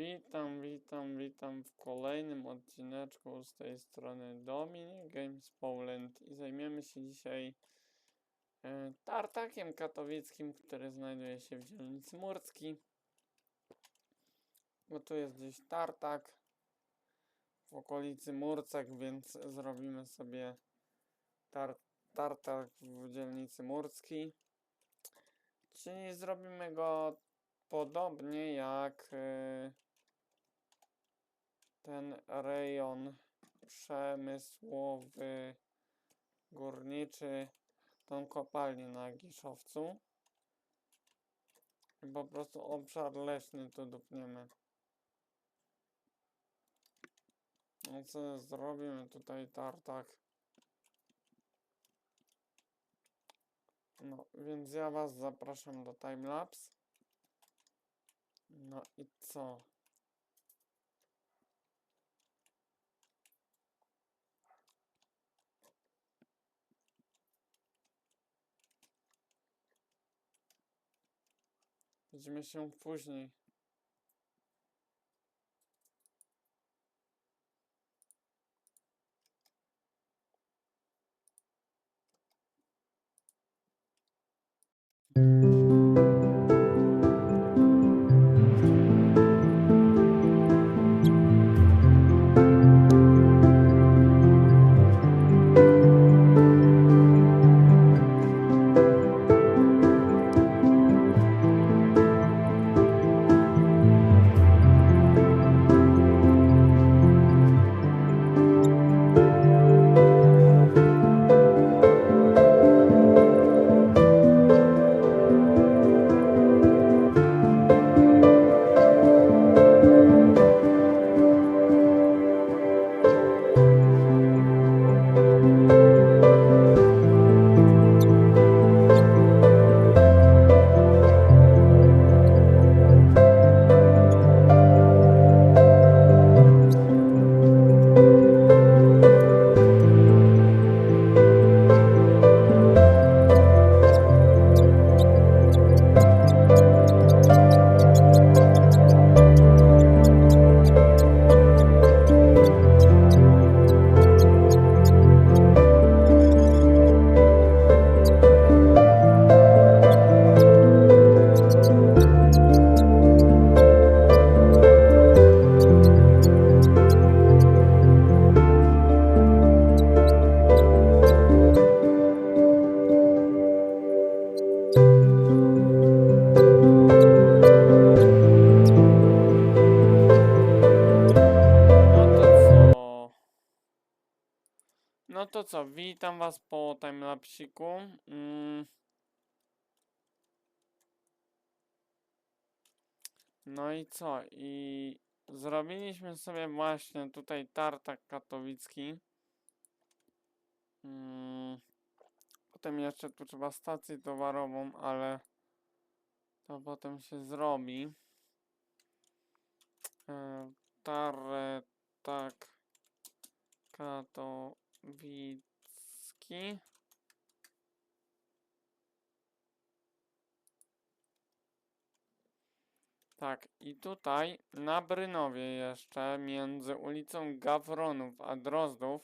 Witam, witam, witam w kolejnym odcineczku z tej strony Dominik Games Poland i zajmiemy się dzisiaj e, tartakiem katowickim, który znajduje się w dzielnicy Murcki. Bo tu jest gdzieś tartak w okolicy Murcek, więc zrobimy sobie tar tartak w dzielnicy Murcki. Czyli zrobimy go podobnie jak y, ten rejon przemysłowy górniczy, tą kopalnię na Giszowcu. I po prostu obszar leśny tu dupniemy. No co zrobimy tutaj tartak. No, więc ja was zapraszam do timelapse. No i co? Widzimy się później. To co, witam was po timelapsiku. Mm. No i co? I zrobiliśmy sobie właśnie tutaj tartak katowicki. Mm. Potem jeszcze tu trzeba stację towarową, ale to potem się zrobi. E, Tarre, Katowicki. Tak, i tutaj na Brynowie jeszcze między ulicą Gawronów a Drozdów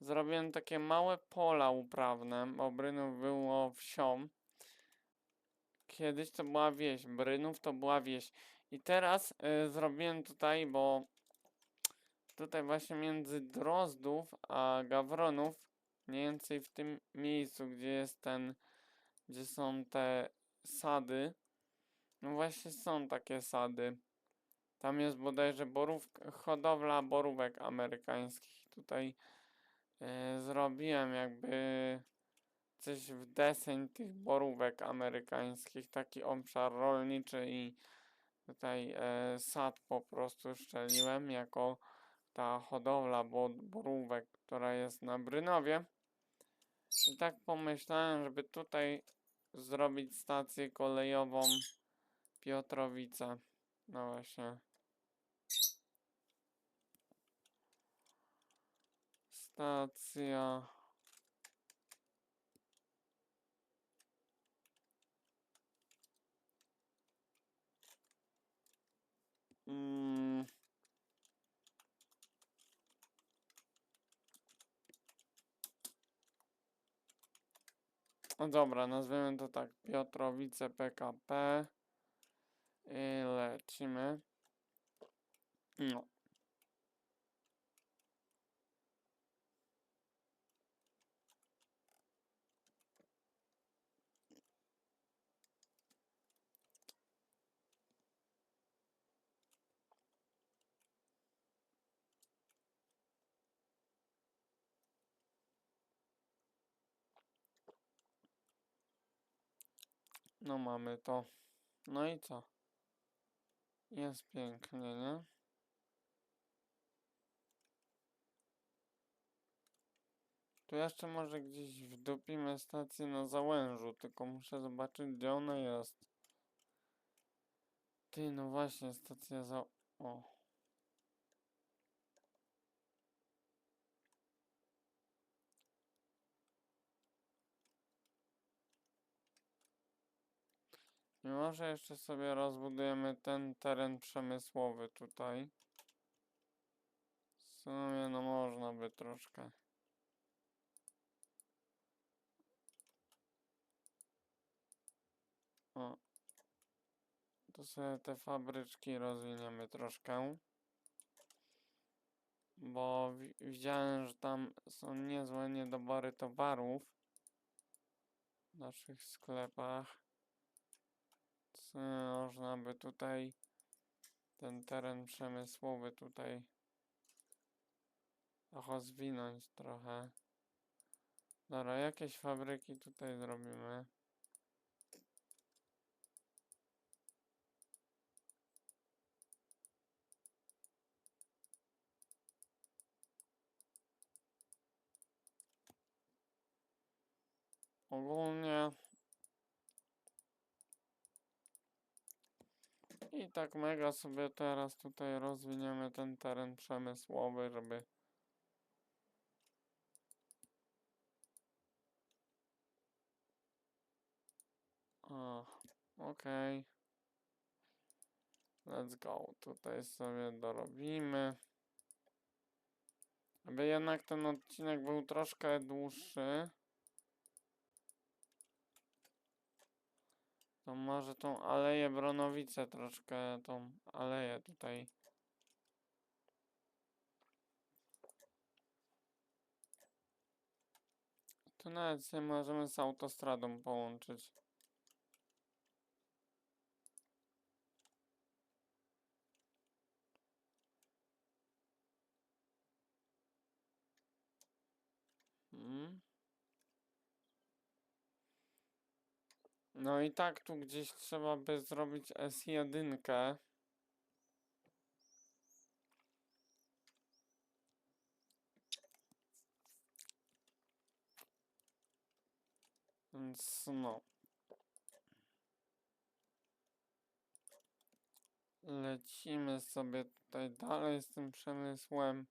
zrobiłem takie małe pola uprawne, bo Brynów było wsią. Kiedyś to była wieś, Brynów to była wieś. I teraz y, zrobiłem tutaj, bo tutaj właśnie między Drozdów a Gawronów, mniej więcej w tym miejscu, gdzie jest ten, gdzie są te sady, no właśnie są takie sady. Tam jest bodajże borów, hodowla borówek amerykańskich. Tutaj y, zrobiłem jakby coś w deseń tych borówek amerykańskich, taki obszar rolniczy i tutaj e, sad po prostu szczeliłem jako ta hodowla bo, borówek, która jest na Brynowie. I tak pomyślałem, żeby tutaj zrobić stację kolejową Piotrowice. No właśnie. Stacja. No dobra, nazwiemy to tak. Piotrowice PKP. I lecimy. No. No mamy to. No i co? Jest pięknie, nie? Tu jeszcze może gdzieś wdupimy stację na załężu, tylko muszę zobaczyć gdzie ona jest. Ty, no właśnie, stacja za... O. I może jeszcze sobie rozbudujemy ten teren przemysłowy tutaj. W sumie no można by troszkę. O. Tu sobie te fabryczki rozwiniemy troszkę. Bo wi- widziałem, że tam są niezłe niedobory towarów w naszych sklepach. Co można by tutaj ten teren przemysłowy tutaj rozwinąć trochę. Dobra, jakieś fabryki tutaj zrobimy. Ogólnie i tak mega sobie teraz tutaj rozwiniemy ten teren przemysłowy, żeby O, okej. Let's go. Tutaj sobie dorobimy. Aby jednak ten odcinek był troszkę dłuższy. To może tą aleję Bronowice troszkę, tą aleję tutaj. To nawet sobie możemy z autostradą połączyć. Mm. No i tak tu gdzieś trzeba by zrobić S1. Więc no. Lecimy sobie tutaj dalej z tym przemysłem.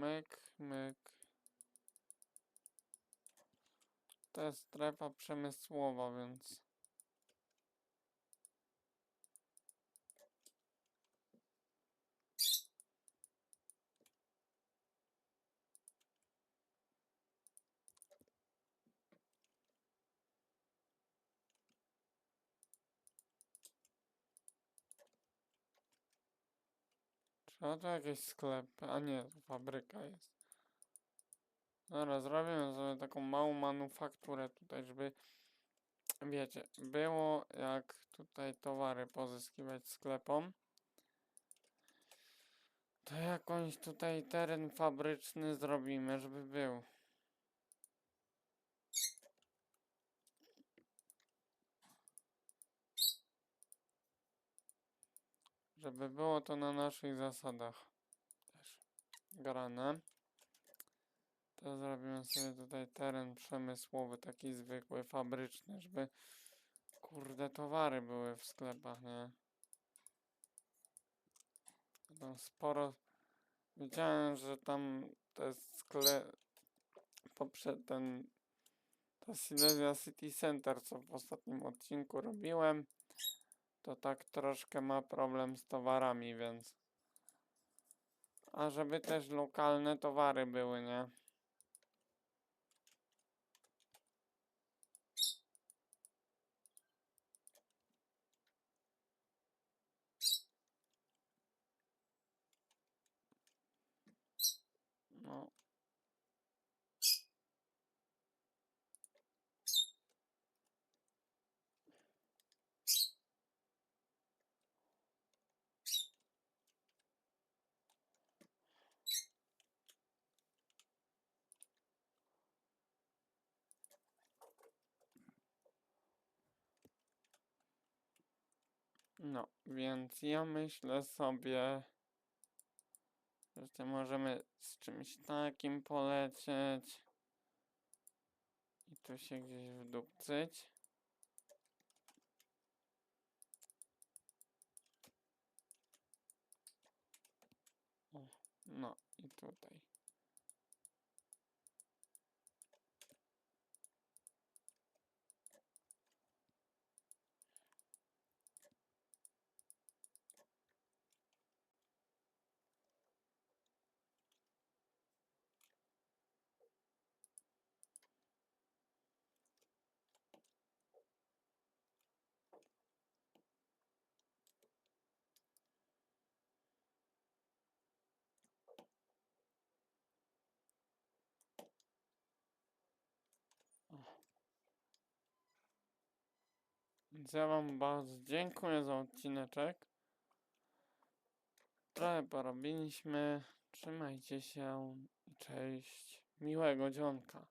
Myk, myk. To jest strefa przemysłowa, więc. Trzeba tu jakiś sklep, a nie, to fabryka jest. Dobra, zrobimy sobie taką małą manufakturę tutaj, żeby, wiecie, było jak tutaj towary pozyskiwać sklepom. To jakąś tutaj teren fabryczny zrobimy, żeby był. Żeby było to na naszych zasadach też grane. To zrobimy sobie tutaj teren przemysłowy, taki zwykły, fabryczny, żeby kurde towary były w sklepach, nie? Tam sporo. Widziałem, że tam te sklep poprzez ten ta Silesia City Center, co w ostatnim odcinku robiłem, to tak troszkę ma problem z towarami, więc A żeby też lokalne towary były, nie? No. No, więc ja myślę sobie, że możemy z czymś takim polecieć. I tu się gdzieś wdupcyć. O, no i tutaj. Więc ja wam bardzo dziękuję za odcineczek. Trochę porobiliśmy. Trzymajcie się i cześć. Miłego dzionka.